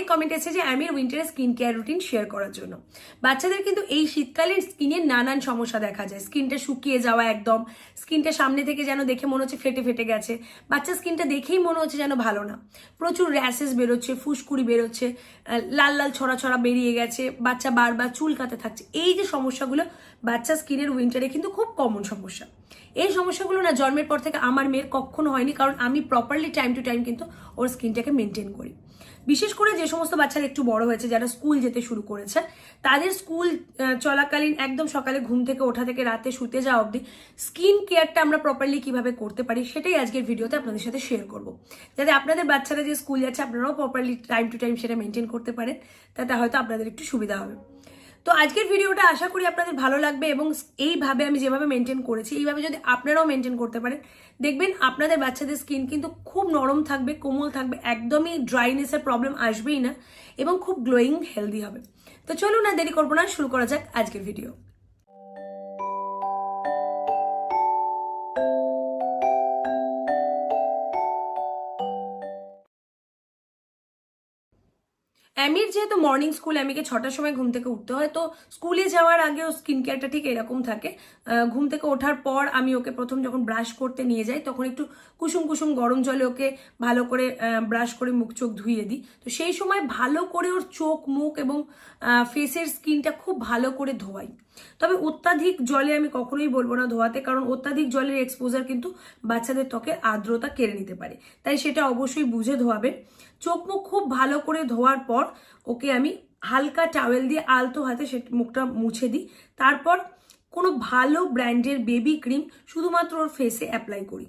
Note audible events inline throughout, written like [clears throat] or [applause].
অনেক কমেন্ট এসেছে যে আমি উইন্টারের স্কিন কেয়ার রুটিন শেয়ার করার জন্য। বাচ্চাদের কিন্তু এই শীতকালে স্কিনের নানান সমস্যা দেখা যায়। স্কিনটা শুকিয়ে যাওয়া একদম স্কিনটা সামনে থেকে যেন দেখে মনে হচ্ছে ফেটে ফেটে গেছে। বাচ্চা স্কিনটা দেখেই মনে হচ্ছে যেন ভালো না। প্রচুর র্যাশেস বেরোচ্ছে, ফুসকুড়ি বেরোচ্ছে লাল লাল ছড়া ছড়া বেরিয়ে গেছে, বাচ্চা বারবার চুলকাতে থাকছে। এই যে সমস্যাগুলো বাচ্চা স্কিনের উইন্টারে কিন্তু খুব কমন সমস্যা। এই সমস্যাগুলো না জন্মের পর থেকে আমার মেয়ের কখনো হয়নি, কারণ আমি প্রপারলি টাইম টু টাইম কিন্তু ওর স্কিনটাকে মেনটেন করি। বিশেষ করে যে সমস্ত বাচ্চারা একটু বড় হয়েছে, যারা স্কুল যেতে শুরু করেছে, তাদের স্কুল চলাকালীন একদম সকালে ঘুম থেকে ওঠা থেকে রাতে শুতে যাওয়া অবধি স্কিন কেয়ারটা আমরা প্রপারলি কীভাবে করতে পারি সেটাই আজকের ভিডিওতে আপনাদের সাথে শেয়ার করব। যাতে আপনাদের বাচ্চারা যে স্কুল যাচ্ছে, আপনারাও প্রপারলি টাইম টু টাইম সেটা মেনটেন করতে পারেন, তাতে হয়তো আপনাদের একটু সুবিধা হবে। তো আজকের ভিডিওটা আশা করি আপনাদের ভালো লাগবে এবং এইভাবে আমি যেভাবে মেনটেন করেছি, এইভাবে যদি আপনারাও মেনটেন করতে পারেন, দেখবেন আপনাদের বাচ্চাদের স্কিন কিন্তু খুব নরম থাকবে, কোমল থাকবে, একদমই ড্রাইনেসের প্রবলেম আসবেই না এবং খুব গ্লোয়িং হেলদি হবে। তো চলুন না দেরি করব না, শুরু করা যাক আজকের ভিডিও অ্যামির যেহেতু মর্নিং স্কুল অ্যামিকে ছটার সময় ঘুম থেকে উঠতে হয়, তো স্কুলে যাওয়ার আগে ও স্কিন কেয়ারটা ঠিক এরকম থাকে। ঘুম থেকে ওঠার পর আমি ওকে প্রথম যখন ব্রাশ করতে নিয়ে যাই, তখন একটু কুসুম কুসুম গরম জলে ওকে ভালো করে ব্রাশ করে মুখ চোখ ধুইয়ে দিই। তো সেই সময় ভালো করে ওর চোখ, মুখ এবং ফেসের স্কিনটা খুব ভালো করে ধোয়াই। তবে অত্যাধিক জলে আমি কখনোই বলব না ধোয়াতে, কারণ অত্যাধিক জলের এক্সপোজার কিন্তু বাচ্চাদের ত্বকের আর্দ্রতা কেড়ে নিতে পারে। তাই সেটা অবশ্যই বুঝে ধোয়াবে চোখ মুখ খুব ভালো করে ধোয়ার পর ওকে আমি হালকা টাওয়েল দিয়ে আলতো হাতে সে মুখটা মুছে দিই। তারপর কোনো ভালো ব্র্যান্ডের বেবি ক্রিম শুধুমাত্র ওর ফেসে অ্যাপ্লাই করি।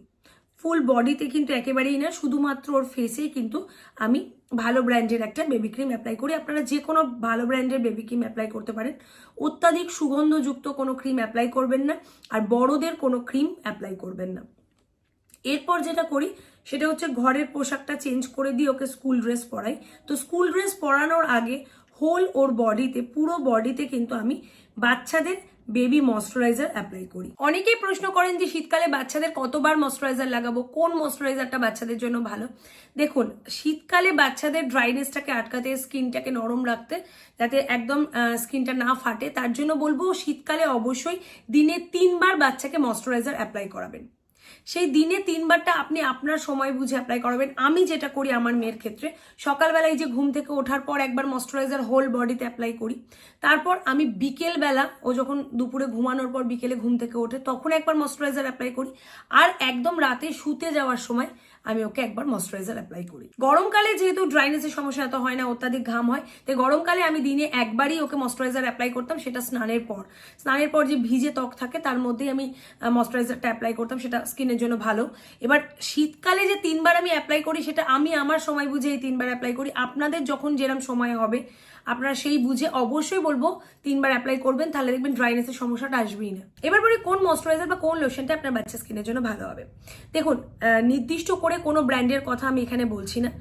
ফুল বডিতে কিন্তু একেবারেই না, শুধুমাত্র ওর ফেসেই কিন্তু আমি ভালো ব্র্যান্ডের একটা বেবি ক্রিম অ্যাপ্লাই করি। আপনারা যে কোনো ভালো ব্র্যান্ডের বেবি ক্রিম অ্যাপ্লাই করতে পারেন। অত্যাধিক সুগন্ধযুক্ত কোনো ক্রিম অ্যাপ্লাই করবেন না আর বড়দের কোনো ক্রিম অ্যাপ্লাই করবেন না। এরপর যেটা করি, সেটা হচ্ছে ঘরের পোশাকটা চেঞ্জ করে দিয়ে ওকে স্কুল ড্রেস পরাই। তো স্কুল ড্রেস পরানোর আগে হোল ওর বডিতে পুরো বডিতে কিন্তু আমি বাচ্চাদের বেবি ময়শ্চারাইজার অ্যাপ্লাই করি। অনেকেই প্রশ্ন করেন যে শীতকালে বাচ্চাদের কতবার ময়শ্চারাইজার লাগাবো? কোন ময়শ্চারাইজারটা বাচ্চাদের জন্য ভালো? দেখুন, শীতকালে বাচ্চাদের ড্রাইনেসটাকে আটকাতে, স্কিনটাকে নরম রাখতে, যাতে একদম স্কিনটা না ফাটে, তার জন্য বলব শীতকালে অবশ্যই দিনে তিনবার বাচ্চাকে ময়শ্চারাইজার অ্যাপ্লাই করাবেন। সেই দিনে তিনবারটা আপনি আপনার সময় বুঝে অ্যাপ্লাই করাবেন। আমি যেটা করি আমার মেয়ের ক্ষেত্রে সকালবেলায় যে ঘুম থেকে ওঠার পর একবার ময়শ্চারাইজার হোল বডিতে অ্যাপ্লাই করি। তারপর আমি বিকেলবেলা, ও যখন দুপুরে ঘুমানোর পর বিকেলে ঘুম থেকে ওঠে, তখন একবার ময়শ্চারাইজার অ্যাপ্লাই করি। আর একদম রাতে শুতে যাওয়ার সময় আমি ওকে একবার ময়শ্চারাইজার অ্যাপ্লাই করি। গরমকালে যেহেতু ড্রাইনেসের সমস্যা এত হয় না, অত্যাধিক ঘাম হয় তাই গরমকালে আমি দিনে একবারই ওকে ময়শ্চারাইজার অ্যাপ্লাই করতাম, সেটা স্নানের পর। স্নানের পর যে ভিজে ত্বক থাকে, তার মধ্যেই আমি ময়শ্চারাইজারটা অ্যাপ্লাই করতাম, সেটা স্কিনের জন্য ভালো। এবার শীতকালে যে তিনবার আমি অ্যাপ্লাই করি, সেটা আমি আমার সময় বুঝে এই তিনবার অ্যাপ্লাই করি। আপনাদের যখন যেরকম সময় হবে আপনারা সেই বুঝে অবশ্যই বলব, তিনবার অ্যাপ্লাই করবেন, তাহলে দেখবেন ড্রাইনেসের সমস্যাটা আসবেই না। এবার বলি কোন ময়শ্চারাইজার বা কোন লোশনটা আপনার বাচ্চা স্কিনের জন্য ভালো হবে। দেখুন নির্দিষ্ট করে কোনো ব্র্যান্ডের কথা আমি এখানে বলছি না।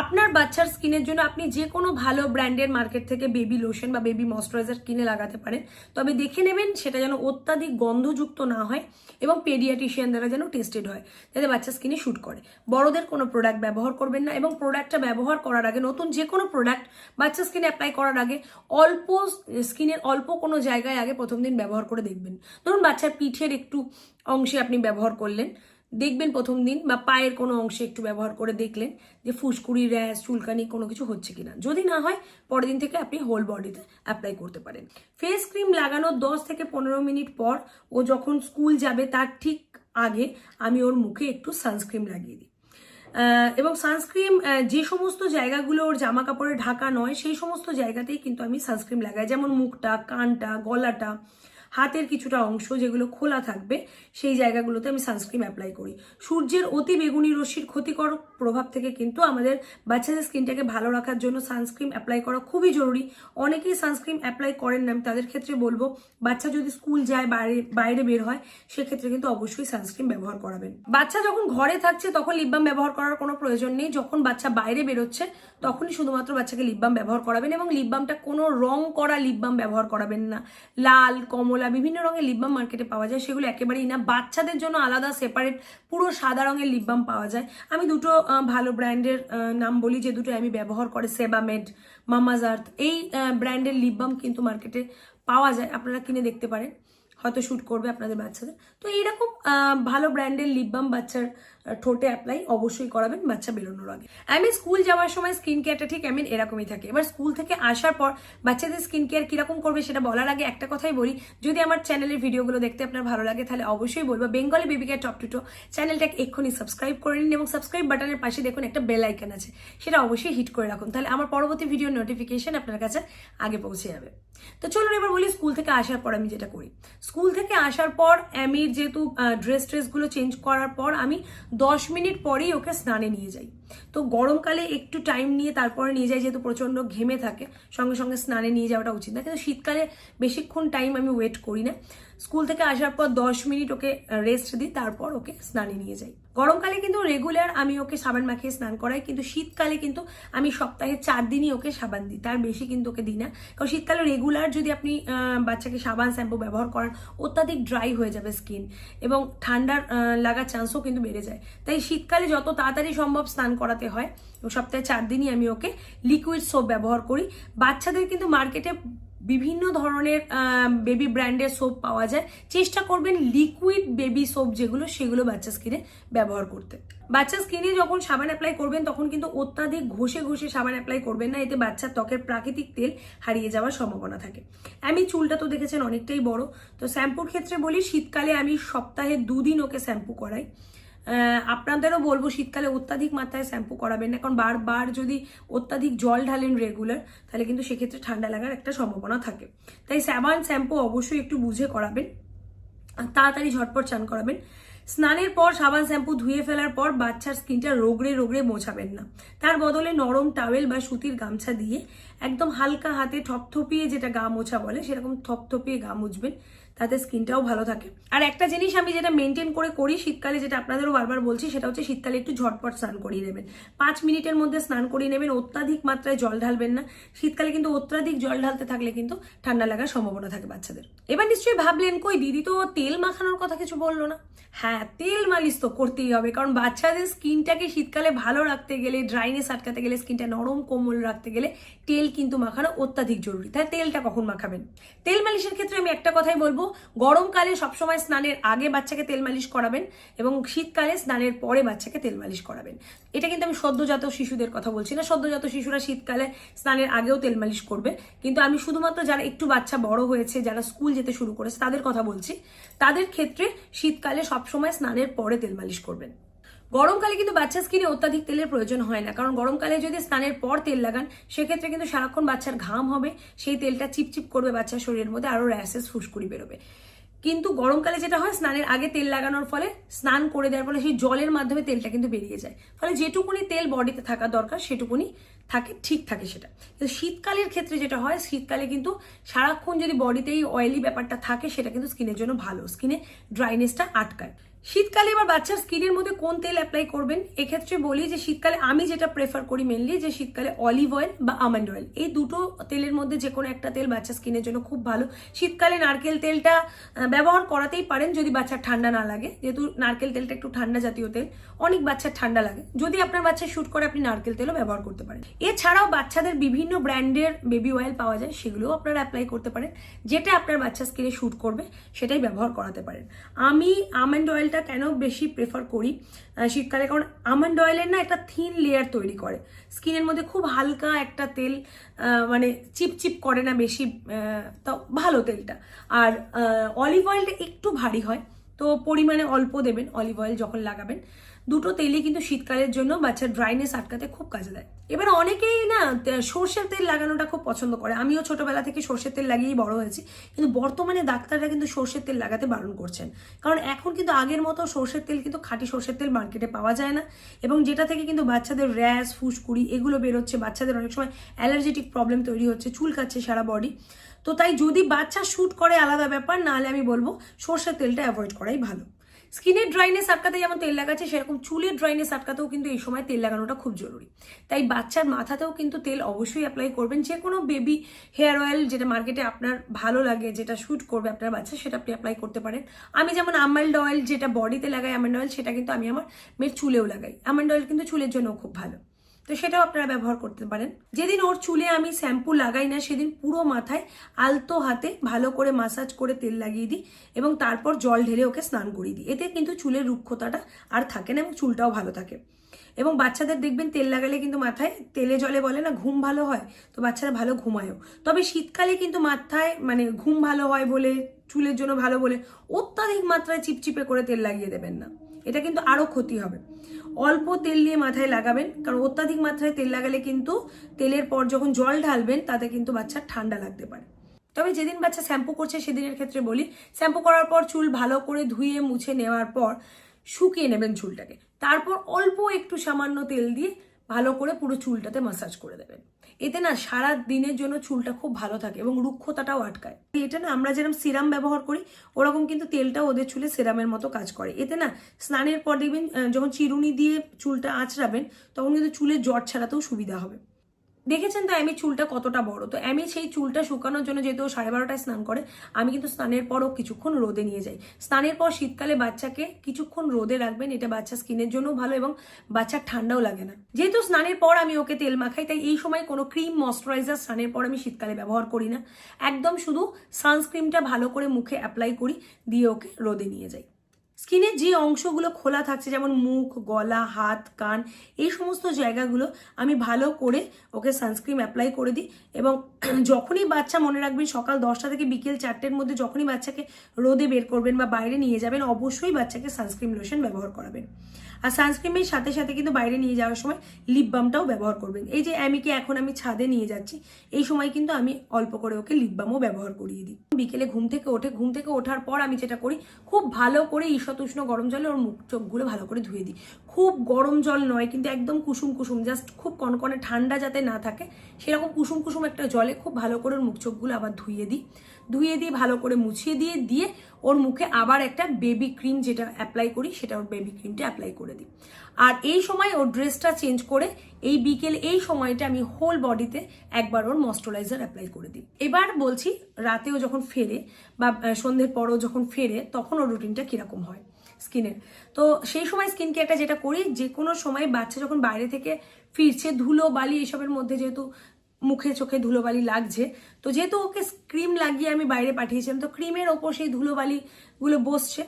আপনার বাচ্চার স্কিনের জন্য আপনি যে কোনো ভালো ব্র্যান্ডের মার্কেট থেকে বেবি লোশন বা বেবি ময়শ্চারাইজার কিনে লাগাতে পারেন। তবে দেখে নেবেন সেটা যেন অত্যাধিক গন্ধযুক্ত না হয় এবং পেডিয়াটিশিয়ান দ্বারা যেন টেস্টেড হয়, যাতে বাচ্চা স্কিনে শ্যুট করে। বড়দের কোনো প্রোডাক্ট ব্যবহার করবেন না এবং প্রোডাক্টটা ব্যবহার করার আগে, নতুন যে কোনো প্রোডাক্ট বাচ্চা স্কিনে অ্যাপ্লাই করার আগে অল্প স্কিনের অল্প কোনো জায়গায় আগে প্রথম দিন ব্যবহার করে দেখবেন। ধরুন বাচ্চার পিঠের একটু অংশে আপনি ব্যবহার করলেন দেখবেন প্রথম দিন বা পায়ের কোনো অংশে একটু ব্যবহার করে দেখলেন যে ফুসকুড়ি, র্যাশ, চুলকানি কোনো কিছু হচ্ছে কিনা। যদি না হয়, পরের দিন থেকে আপনি হোল বডিতে অ্যাপ্লাই করতে পারেন। ফেস ক্রিম লাগানোর দশ থেকে পনেরো মিনিট পর ও যখন স্কুল যাবে, তার ঠিক আগে আমি ওর মুখে একটু সানস্ক্রিন লাগিয়ে দিই। এবং সানস্ক্রিন যে সমস্ত জায়গাগুলো ওর জামা কাপড়ে ঢাকা নয়, সেই সমস্ত জায়গাতেই কিন্তু আমি সানস্ক্রিন লাগাই। যেমন মুখটা, কানটা, গলাটা হাতের কিছুটা অংশ যেগুলো খোলা থাকবে, সেই জায়গাগুলোতে আমি সানস্ক্রিন অ্যাপ্লাই করি। সূর্যের অতি বেগুনি রশ্মির ক্ষতিকর প্রভাব থেকে কিন্তু আমাদের বাচ্চাদের স্কিনটাকে ভালো রাখার জন্য সানস্ক্রিন অ্যাপ্লাই করা খুবই জরুরি। অনেকেই সানস্ক্রিন অ্যাপ্লাই করেন না, আমি তাদের ক্ষেত্রে বলব, বাচ্চা যদি স্কুল যায়, বাইরে বাইরে বের হয়, সেক্ষেত্রে কিন্তু অবশ্যই সানস্ক্রিন ব্যবহার করাবেন। বাচ্চা যখন ঘরে থাকছে, তখন লিপবাম ব্যবহার করার কোনো প্রয়োজন নেই। যখন বাচ্চা বাইরে বেরোচ্ছে, তখনই শুধুমাত্র বাচ্চাকে লিপবাম ব্যবহার করাবেন এবং লিপবামটা কোনো রং করা লিপবাম ব্যবহার করাবেন না। লাল, কমলা কমলা বিভিন্ন রঙের লিপ বাম মার্কেটে পাওয়া যায়, সেগুলো একেবারেই না। বাচ্চাদের জন্য আলাদা সেপারেট পুরো সাদা রঙের লিপবাম পাওয়া যায়। আমি দুটো ভালো ব্র্যান্ডের নাম বলি, যে দুটো আমি ব্যবহার করে সেবামেড মামাজ আর্থ এই ব্র্যান্ডের লিপবাম কিন্তু মার্কেটে পাওয়া যায়, আপনারা কিনে দেখতে পারেন। হয়তো শ্যুট করবে আপনাদের বাচ্চাদের। তো এইরকম ভালো ব্র্যান্ডের লিপবাম বাচ্চার ঠোঁটে অ্যাপ্লাই অবশ্যই করাবেন বাচ্চা বেরোনোর আগে। আমি স্কুল যাওয়ার সময় স্কিন কেয়ারটা ঠিক আমি এরকমই থাকে। এবার স্কুল থেকে আসার পর বাচ্চাদের স্কিন কেয়ার কীরকম করবে সেটা বলার আগে একটা কথাই বলি, যদি আমার চ্যানেলের ভিডিওগুলো দেখতে আপনার ভালো লাগে, তাহলে অবশ্যই বলব Bengali baby care top to toe চ্যানেলটাকে এক্ষুনি সাবস্ক্রাইব করে নিন এবং সাবস্ক্রাইব বাটনের পাশে দেখুন একটা বেল আইকন আছে, সেটা অবশ্যই হিট করে রাখুন। তাহলে আমার পরবর্তী ভিডিও নোটিফিকেশন আপনার কাছে আগে পৌঁছে যাবে। তো চলুন এবার বলি স্কুল থেকে আসার পর আমি যেটা করি। স্কুল থেকে আসার পর আমি যেহেতু ড্রেস ট্রেসগুলো চেঞ্জ করার পর আমি দশ মিনিট পরেই ওকে স্নানে নিয়ে যাই। তো গরমকালে একটু টাইম নিয়ে তারপরে নিয়ে যাই, যেহেতু প্রচণ্ড ঘেমে থাকে, সঙ্গে সঙ্গে স্নানে নিয়ে যাওয়াটা উচিত না। কিন্তু শীতকালে বেশিক্ষণ টাইম আমি ওয়েট করি না। স্কুল থেকে আসার পর দশ মিনিট ওকে রেস্ট দিই, তারপর ওকে স্নানে নিয়ে যাই। গরমকালে কিন্তু রেগুলার আমি ওকে সাবান মাখিয়ে স্নান করাই, কিন্তু শীতকালে কিন্তু আমি সপ্তাহে চার দিনই ওকে সাবান দিই, তার বেশি কিন্তু ওকে দিই না। কারণ শীতকালে রেগুলার যদি আপনি বাচ্চাকে সাবান, শ্যাম্পু ব্যবহার করেন, অত্যাধিক ড্রাই হয়ে যাবে স্কিন এবং ঠান্ডার লাগার চান্সও কিন্তু বেড়ে যায়। তাই শীতকালে যত তাড়াতাড়ি সম্ভব স্নান করাতে হয় সপ্তাহে চার দিনই আমি ওকে লিকুইড সোপ ব্যবহার করি। বাচ্চাদের কিন্তু মার্কেটে বিভিন্ন ধরনের বেবি ব্র্যান্ডের সোপ পাওয়া যায়। চেষ্টা করবেন লিকুইড বেবি সোপ যেগুলো, সেগুলো বাচ্চা স্কিনে ব্যবহার করতে। বাচ্চা স্কিনে যখন সাবান অ্যাপ্লাই করবেন, তখন কিন্তু অত্যাধিক ঘষে ঘষে সাবান অ্যাপ্লাই করবেন না। এতে বাচ্চার ত্বকের প্রাকৃতিক তেল হারিয়ে যাওয়ার সম্ভাবনা থাকে। আমি চুলটা তো দেখেছেন অনেকটাই বড়। তো শ্যাম্পুর ক্ষেত্রে বলি, শীতকালে আমি সপ্তাহে দুদিন ওকে শ্যাম্পু করাই। আপনাদেরও বলব শীতকালে অত্যাধিক মাত্রায় শ্যাম্পু করাবেন না। কারণ বারবার যদি অত্যাধিক জল ঢালেন রেগুলার তাহলে কিন্তু সেক্ষেত্রে ঠান্ডা লাগার একটা সম্ভাবনা থাকে। তাই সাবান শ্যাম্পু অবশ্যই একটু বুঝে করাবেন তাড়াতাড়ি ঝটপট চান করাবেন। স্নানের পর সাবান শ্যাম্পু ধুয়ে ফেলার পর বাচ্চার স্কিনটা রোগড়ে রোগড়ে মোছাবেন না। তার বদলে নরম টাওয়েল বা সুতির গামছা দিয়ে একদম হালকা হাতে থপথপিয়ে যেটা গা মোছা বলে, সেরকম থপথপিয়ে গা মুছবেন। তাতে স্কিনটাও ভালো থাকে। আর একটা জিনিস আমি যেটা মেনটেন করে করি শীতকালে, যেটা আপনাদেরও বারবার বলছি, সেটা হচ্ছে শীতকালে একটু ঝটপট স্নান করিয়ে নেবেন। পাঁচ মিনিটের মধ্যে স্নান করিয়ে নেবেন, অত্যাধিক মাত্রায় জল ঢালবেন না। শীতকালে কিন্তু অত্যাধিক জল ঢালতে থাকলে কিন্তু ঠান্ডা লাগার সম্ভাবনা থাকে বাচ্চাদের। এবার নিশ্চয়ই ভাবলেন, কই দিদি তো তেল মাখানোর কথা কিছু বলল না? হ্যাঁ তেল মালিশ তো করতেই হবে, কারণ বাচ্চাদের স্কিনটাকে শীতকালে ভালো রাখতে গেলে, ড্রাইনেস আটকাতে গেলে, স্কিনটা নরম, কোমল রাখতে গেলে তেল কিন্তু মাখানো অত্যাধিক জরুরি। তাই তেলটা কখন মাখাবেন? তেল মালিশের ক্ষেত্রে আমি একটা কথাই বলব গরমকালে সবসময় স্নানের আগে বাচ্চাকে তেল মালিশ করাবেন এবং শীতকালে স্নানের পরে বাচ্চাকে তেল মালিশ করাবেন। এটা কিন্তু আমি সদ্যজাত শিশুদের কথা বলছি না। সদ্যজাত শিশুরা শীতকালে স্নানের আগেও তেল মালিশ করবে। কিন্তু আমি শুধুমাত্র যারা একটু বাচ্চা বড় হয়েছে, যারা স্কুল যেতে শুরু করেছে, তাদের কথা বলছি। তাদের ক্ষেত্রে শীতকালে সবসময় স্নানের পরে তেল মালিশ করবেন। গরমকালে কিন্তু বাচ্চা স্কিনে অত্যাধিক তেলের প্রয়োজন হয় না। কারণ গরমকালে যদি স্নানের পর তেল লাগান, সেক্ষেত্রে কিন্তু সারাক্ষণ বাচ্চার ঘাম হবে, সেই তেলটা চিপচিপ করবে বাচ্চার শরীরের মধ্যে, আরও র্যাশেস ফুসকুড়ি বেরোবে। কিন্তু গরমকালে যেটা হয়, স্নানের আগে তেল লাগানোর ফলে, স্নান করে দেওয়ার ফলে সেই জলের মাধ্যমে তেলটা কিন্তু বেরিয়ে যায়। ফলে যেটুকুনি তেল বডিতে থাকা দরকার, সেটুকুনি থাকে, ঠিক থাকে সেটা। কিন্তু শীতকালের ক্ষেত্রে যেটা হয়, শীতকালে কিন্তু সারাক্ষণ যদি বডিতেই অয়েলি ব্যাপারটা থাকে, সেটা কিন্তু স্কিনের জন্য ভালো। স্কিনে ড্রাইনেসটা আটকায়। শীতকালে এবার বাচ্চার স্কিনের মধ্যে কোন তেল অ্যাপ্লাই করবেন? এক্ষেত্রে বলি যে শীতকালে আমি যেটা প্রেফার করি মেনলি যে শীতকালে অলিভ অয়েল বা আমন্ড অয়েল এই দুটো তেলের মধ্যে যে কোনো একটা তেল বাচ্চার স্কিনের জন্য খুব ভালো। শীতকালে নারকেল তেলটা ব্যবহার করাতেই পারেন যদি বাচ্চার ঠান্ডা না লাগে। যেহেতু নারকেল তেলটা একটু ঠান্ডা জাতীয় তেল, অনেক বাচ্চার ঠান্ডা লাগে। যদি আপনার বাচ্চা শ্যুট করে, আপনি নারকেল তেলও ব্যবহার করতে পারেন। এছাড়াও বাচ্চাদের বিভিন্ন ব্র্যান্ডের বেবি অয়েল পাওয়া যায়, সেগুলোও আপনারা অ্যাপ্লাই করতে পারেন। যেটা আপনার বাচ্চা স্কিনে শ্যুট করবে, সেটাই ব্যবহার করাতে পারেন। আমি আমন্ড অয়েলটা কেন বেশি প্রেফার করি? শীতকালে। কারণ আমন্ড অয়েলের না একটা থিন লেয়ার তৈরি করে। স্কিনের মধ্যে খুব হালকা একটা তেল মানে চিপচিপ করে না বেশি ভালো তেলটা। আর অলিভ অয়েলটা একটু ভারী হয়, তো পরিমাণে অল্প দেবেন অলিভ অয়েল যখন লাগাবেন। দুটো তেলই কিন্তু শীতকালের জন্য বাচ্চার ড্রাইনেস আটকাতে খুব কাজে দেয়। এবার অনেকেই না সর্ষের তেল লাগানোটা খুব পছন্দ করে। আমিও ছোটবেলা থেকে সর্ষের তেল লাগিয়েই বড় হয়েছি, কিন্তু বর্তমানে ডাক্তাররা কিন্তু সর্ষের তেল লাগাতে বারণ করছেন। কারণ এখন কিন্তু আগের মতো সর্ষের তেল কিন্তু খাঁটি সর্ষের তেল মার্কেটে পাওয়া যায় না এবং যেটা থেকে কিন্তু বাচ্চাদের র্যাশ, ফুসকুড়ি এগুলো বেরোচ্ছে, বাচ্চাদের অনেক সময় অ্যালার্জেটিক প্রবলেম তৈরি হচ্ছে, চুল চুলকাচ্ছে সারা বডি তো তাই যদি বাচ্চা শ্যুট করে আলাদা ব্যাপার, নাহলে আমি বলব সর্ষের তেলটা অ্যাভয়েড করাই ভালো। স্কিনের ড্রাইনেস আটকাতে যেমন তেল লাগাচ্ছে, সেরকম চুলের ড্রাইনেস আটকাতেও কিন্তু এই সময় তেল লাগানোটা খুব জরুরি। তাই বাচ্চার মাথাতেও কিন্তু তেল অবশ্যই অ্যাপ্লাই করবেন। যে কোনো বেবি হেয়ার অয়েল যেটা মার্কেটে আপনার ভালো লাগে, যেটা শ্যুট করবে আপনার বাচ্চা, সেটা আপনি অ্যাপ্লাই করতে পারেন। আমি যেমন আমন্ড অয়েল যেটা বডিতে লাগাই আমন্ড অয়েল সেটা কিন্তু আমি আমার মেয়ের চুলেও লাগাই। আমন্ড অয়েল কিন্তু চুলের জন্য খুব ভালো। তো সেটাও আপনারা ব্যবহার করতে পারেন। যেদিন ওর চুলে আমি শ্যাম্পু লাগাই না, সেদিন পুরো মাথায় আলতো হাতে ভালো করে মাসাজ করে তেল লাগিয়ে দিই এবং তারপর জল ঢেলে ওকে স্নান করিয়ে দিই। এতে কিন্তু চুলের রুক্ষতাটা আর থাকে না এবং চুলটাও ভালো থাকে। এবং বাচ্চাদের দেখবেন তেল লাগালে কিন্তু মাথায় তেলে জলে বলে না, ঘুম ভালো হয়, তো বাচ্চারা ভালো ঘুমায়ও। তবে শীতকালে কিন্তু মাথায় মানে ঘুম ভালো হয় বলে, চুলের জন্য ভালো বলে অত্যাধিক মাত্রায় চিপচিপে করে তেল লাগিয়ে দেবেন না। এটা কিন্তু আরও ক্ষতি হবে। অল্প তেল নিয়ে মাথায় লাগাবেন, কারণ অত্যাধিক মাত্রায় তেল লাগালে কিন্তু তেলের পর যখন জল ঢালবেন, তাতে কিন্তু বাচ্চার ঠান্ডা লাগতে পারে। তবে যেদিন বাচ্চা শ্যাম্পু করছে, সেদিনের ক্ষেত্রে বলি, শ্যাম্পু করার পর চুল ভালো করে ধুয়ে মুছে নেওয়ার পর শুকিয়ে নেবেন চুলটাকে। তারপর অল্প একটু সামান্য তেল দিয়ে ভালো করে পুরো চুলটাতে মাসাজ করে দেবেন। এতে না সারা দিনের জন্য চুলটা খুব ভালো থাকে এবং রুক্ষতাটাও আটকায়। এটা না আমরা যেরকম সিরাম ব্যবহার করি, ওরকম কিন্তু তেলটা ওদের চুলে সিরামের মতো কাজ করে। এতে না স্নানের পর দেখবেন যখন চিরুনি দিয়ে চুলটা আঁচড়াবেন, তখন কিন্তু চুলের জ্বর ছাড়াতেও সুবিধা হবে। দেখেছেন তো আমি চুলটা কতটা বড়? তো আমি সেই চুলটা শুকানোর জন্য যেহেতু সাড়ে বারোটায় স্নান করে, আমি কিন্তু স্নানের পরও কিছুক্ষণ রোদে নিয়ে যাই। স্নানের পর শীতকালে বাচ্চাকে কিছুক্ষণ রোদে রাখবেন, এটা বাচ্চা স্কিনের জন্য ভালো এবং বাচ্চার ঠান্ডাও লাগে না। যেহেতু স্নানের পর আমি ওকে তেল মাখাই, তাই এই সময় কোনো ক্রিম ময়শ্চারাইজার স্নানের পর আমি শীতকালে ব্যবহার করি না। একদম শুধু সানস্ক্রিনটা ভালো করে মুখে অ্যাপ্লাই করি, দিয়ে ওকে রোদে নিয়ে যাই। স্কিনের যে অংশগুলো খোলা থাকছে, যেমন মুখ, গলা, হাত, কান, এই সমস্ত জায়গাগুলো আমি ভালো করে ওকে সানস্ক্রিন অ্যাপ্লাই করে দিই এবং [clears throat] যখনই বাচ্চা মনে রাখবেন সকাল দশটা থেকে বিকেল চারটের মধ্যে যখনই বাচ্চাকে রোদে বের করবেন বা বাইরে নিয়ে যাবেন, অবশ্যই বাচ্চাকে সানস্ক্রিন লোশন ব্যবহার করাবেন। আর সানস্ক্রিনের সাথে সাথে কিন্তু বাইরে নিয়ে যাওয়ার সময় লিপ বামটাও ব্যবহার করবেন। এই যে অ্যামিকে এখন আমি ছাদে নিয়ে যাচ্ছি, এই সময় কিন্তু আমি অল্প করে ওকে লিপ বামও ব্যবহার করিয়ে দিই। বিকেলে ঘুম থেকে ওঠে, ঘুম থেকে ওঠার পর আমি যেটা করি, খুব ভালো করে ঈষৎ উষ্ণ গরম জলে ওর মুখ চোখগুলো ভালো করে ধুয়ে দিই। খুব গরম জল নয়, কিন্তু একদম কুসুম কুসুম জাস্ট খুব কনকনে ঠান্ডা যাতে না থাকে, সেরকম কুসুম কুসুম একটা জলে খুব ভালো করে ওর মুখ চোখগুলো আবার ধুয়ে দিই। ধুয়ে দিয়ে, ভালো করে মুছিয়ে দিয়ে দিয়ে ওর মুখে আবার একটা বেবি ক্রিম যেটা অ্যাপ্লাই করি, সেটা ওর বেবি ক্রিমটা অ্যাপ্লাই করে দিই। আর এই সময় ওর ড্রেসটা চেঞ্জ করে এই বিকেল এই সময়টা আমি হোল বডিতে একবার ওর ময়শ্চারাইজার অ্যাপ্লাই করে দিই। এবার বলছি, রাতেও যখন ফেরে বা সন্ধ্যের পরও যখন ফেরে, তখন ওর রুটিনটা কীরকম হয় স্কিনের তো সেই সময় স্কিন কেয়ারটা যেটা করি যে কোনো সময় বাচ্চা যখন বাইরে থেকে ফিরছে, ধুলো, বালি, এসবের মধ্যে যেহেতু মুখে চোখে ধুলোবালি লাগছে। তো যেহেতু ওকে ক্রিম লাগিয়ে আমি বাইরে পাঠিয়েছিলাম, তো ক্রিমের ওপর সেই ধুলোবালিগুলো বসছে।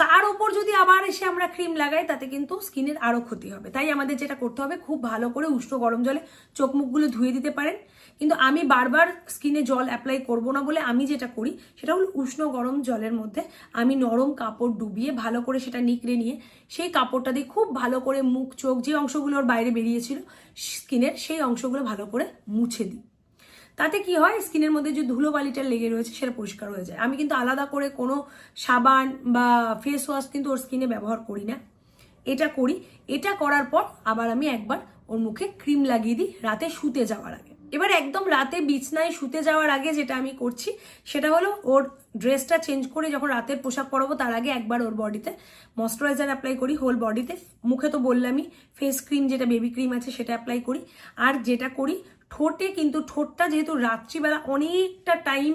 তার ওপর যদি আবার এসে আমরা ক্রিম লাগাই, তাতে কিন্তু স্কিনের আরও ক্ষতি হবে। তাই আমাদের যেটা করতে হবে, খুব ভালো করে উষ্ণ গরম জলে চোখ মুখগুলো ধুয়ে দিতে পারেন। কিন্তু আমি বারবার স্কিনে জল অ্যাপ্লাই করব না বলে আমি যেটা করি, সেটা হলো উষ্ণ গরম জলের মধ্যে আমি নরম কাপড় ডুবিয়ে ভালো করে সেটা নিকড়ে নিয়ে সেই কাপড়টা দিয়ে খুব ভালো করে মুখ, চোখ যে অংশগুলোর বাইরে বেরিয়েছিল, স্কিনের সেই অংশগুলো ভালো করে মুছে দিই। তাতে কি হয়, স্কিনের মধ্যে যে ধুলোবালিটা লেগে রয়েছে সেটা পরিষ্কার হয়ে যায়। আমি কিন্তু আলাদা করে কোনো সাবান বা ফেস ওয়াশ কিন্তু ওর স্কিনে ব্যবহার করি না। এটা করি, এটা করার পর আবার আমি একবার ওর মুখে ক্রিম লাগিয়ে দিই, রাতে শুতে যাওয়ার আগে। এবার একদম রাতে বিছনায় শুতে যাওয়ার আগে যেটা আমি করছি, সেটা হলো ওর ড্রেসটা চেঞ্জ করে যখন রাতের পোশাক পরাবো তার আগে একবার ওর বডিতে ময়শ্চারাইজার অ্যাপ্লাই করি, হোল বডিতে। মুখে তো বললামই, ফেস ক্রিম যেটা বেবি ক্রিম আছে সেটা অ্যাপ্লাই করি। আর যেটা করি ঠোঁটে কিন্তু ঠোঁটটা যেহেতু রাত্রিবেলা অনেকটা টাইম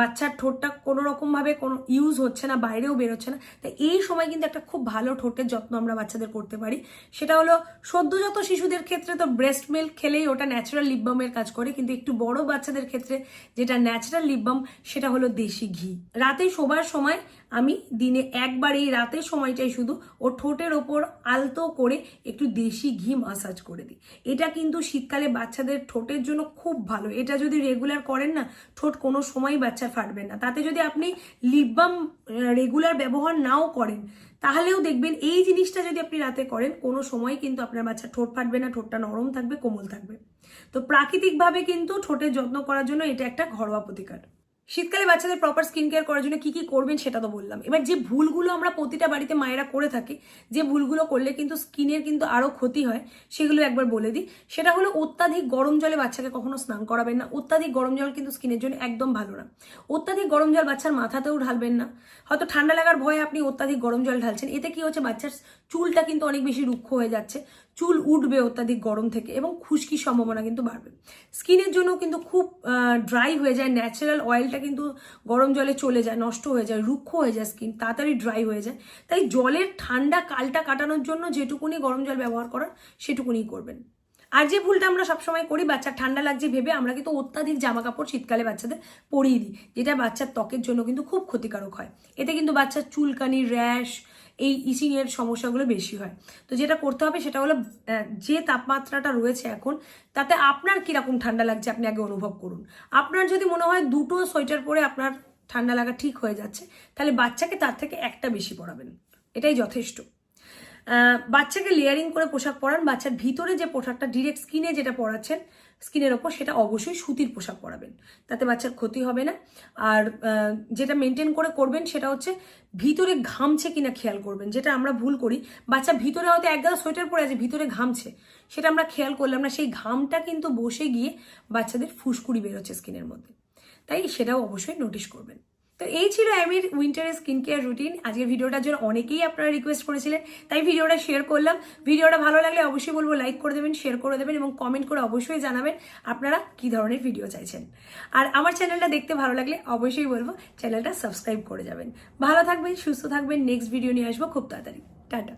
বাচ্চার ঠোঁটটা কোনো রকমভাবে কোনো ইউজ হচ্ছে না, বাইরেও বেরোচ্ছে না। তাই এই সময় কিন্তু একটা খুব ভালো ঠোঁটের যত্ন আমরা বাচ্চাদের করতে পারি। সেটা হলো সদ্যজাত শিশুদের ক্ষেত্রে তো ব্রেস্ট মিল্ক খেলেই ওটা ন্যাচারাল লিপবামের কাজ করে, কিন্তু একটু বড় বাচ্চাদের ক্ষেত্রে যেটা ন্যাচারাল লিপবাম সেটা হলো দেশি ঘি। রাতে শোবার সময় আমি দিনে একবার এই রাতের সময়টাই শুধু ও ঠোঁটের ওপর আলতো করে একটু দেশি ঘি মাসাজ করে দিই। এটা কিন্তু শীতকালে বাচ্চাদের ঠোঁটের জন্য খুব ভালো। এটা যদি রেগুলার করেন না, ঠোঁট কোনো সময় বাচ্চা ফাটবে না। তাতে যদি আপনি লিপবাম রেগুলার ব্যবহার নাও করেন, তাহলেও দেখবেন এই জিনিসটা যদি আপনি রাতে করেন, কোনো সময় কিন্তু আপনার বাচ্চা ঠোঁট ফাটবে না, ঠোঁটটা নরম থাকবে, কোমল থাকবে। তো প্রাকৃতিকভাবে কিন্তু ঠোঁটের যত্ন করার জন্য এটা একটা ঘরোয়া প্রতিকার। শীতকালে বাচ্চাদের প্রপার স্কিন কেয়ার করার জন্য কি কি করবেন সেটা তো বললাম। এবার যে ভুলগুলো আমরা প্রতিটা বাড়িতে মায়েরা করে থাকি, যে ভুলগুলো করলে কিন্তু স্কিনের কিন্তু আরও ক্ষতি হয়, সেগুলো একবার বলে দিই। সেটা হলো অত্যাধিক গরম জলে বাচ্চাকে কখনো স্নান করাবেন না। অত্যাধিক গরম জল কিন্তু স্কিনের জন্য একদম ভালো না। অত্যাধিক গরম জল বাচ্চার মাথাতেও ঢালবেন না। হয়তো ঠান্ডা লাগার ভয়ে আপনি অত্যাধিক গরম জল ঢালছেন। এতে কি হচ্ছে, বাচ্চার চুলটা কিন্তু অনেক বেশি রুক্ষ হয়ে যাচ্ছে। চুল উঠবে অত্যাধিক গরম থেকে এবং খুশকির সম্ভাবনা কিন্তু বাড়বে। স্কিনের জন্য কিন্তু খুব ড্রাই হয়ে যায়। ন্যাচারাল অয়েলটা কিন্তু গরম জলে চলে যায়, নষ্ট হয়ে যায়, রুক্ষ হয়ে যায় স্কিন তাড়াতাড়ি ড্রাই হয়ে যায়। তাই জলের ঠান্ডা কালটা কাটানোর জন্য যেটুকুনি গরম জল ব্যবহার করার সেটুকুনি করবেন। আর যে ভুলটা আমরা সবসময় করি, বাচ্চার ঠান্ডা লাগছে ভেবে আমরা কিন্তু অত্যাধিক জামা কাপড় শীতকালে বাচ্চাদের পরিয়ে দিই, যেটা বাচ্চার ত্বকের জন্য কিন্তু খুব ক্ষতিকারক হয়। এতে কিন্তু বাচ্চার চুলকানি, র্যাশ এই ইচিং এর সমস্যাগুলো বেশি হয়। তো যেটা করতে হবে সেটা হলো যে তাপমাত্রাটা রয়েছে এখন, তাতে আপনার কীরকম ঠান্ডা লাগছে আপনি আগে অনুভব করুন। আপনার যদি মনে হয় দুটো সোয়েটার পরে আপনার ঠান্ডা লাগা ঠিক হয়ে যাচ্ছে, তাহলে বাচ্চাকে তার থেকে একটা বেশি পরাবেন। এটাই যথেষ্ট। বাচ্চাকে লেয়ারিং করে পোশাক পরান, বাচ্চার ভিতরে যে পোশাকটা ডিরেক্ট স্কিনে যেটা পরাচ্ছেন স্কিনের ওপর সেটা অবশ্যই সুতির পোশাক পরাবেন। তাতে বাচ্চার ক্ষতি হবে না। আর যেটা মেনটেন করে করবেন সেটা হচ্ছে ভিতরে ঘামছে কিনা খেয়াল করবেন। যেটা আমরা ভুল করি, বাচ্চা ভিতরে হয়তো এক একগাদা সোয়েটার পরে আছে, ভিতরে ঘামছে। সেটা আমরা খেয়াল করলাম না, সেই ঘামটা কিন্তু বসে গিয়ে বাচ্চাদের ফুসকুড়ি বেরোচ্ছে স্কিনের মধ্যে। তাই সেটাও অবশ্যই নোটিশ করবেন। তো এই ছিল অ্যামির উইন্টারের স্কিন কেয়ার রুটিন। আজকের ভিডিওটার জন্য অনেকেই আপনারা রিকোয়েস্ট করেছিলেন, তাই ভিডিওটা শেয়ার করলাম। ভিডিওটা ভালো লাগলে অবশ্যই বলব লাইক করে দেবেন শেয়ার করে দেবেন এবং কমেন্ট করে অবশ্যই জানাবেন আপনারা কি ধরনের ভিডিও চাইছেন। আর আমার চ্যানেলটা দেখতে ভালো লাগলে অবশ্যই বলব চ্যানেলটা সাবস্ক্রাইব করে যাবেন। ভালো থাকবেন, সুস্থ থাকবেন নেক্সট ভিডিও নিয়ে আসব খুব তাড়াতাড়ি। টাটা।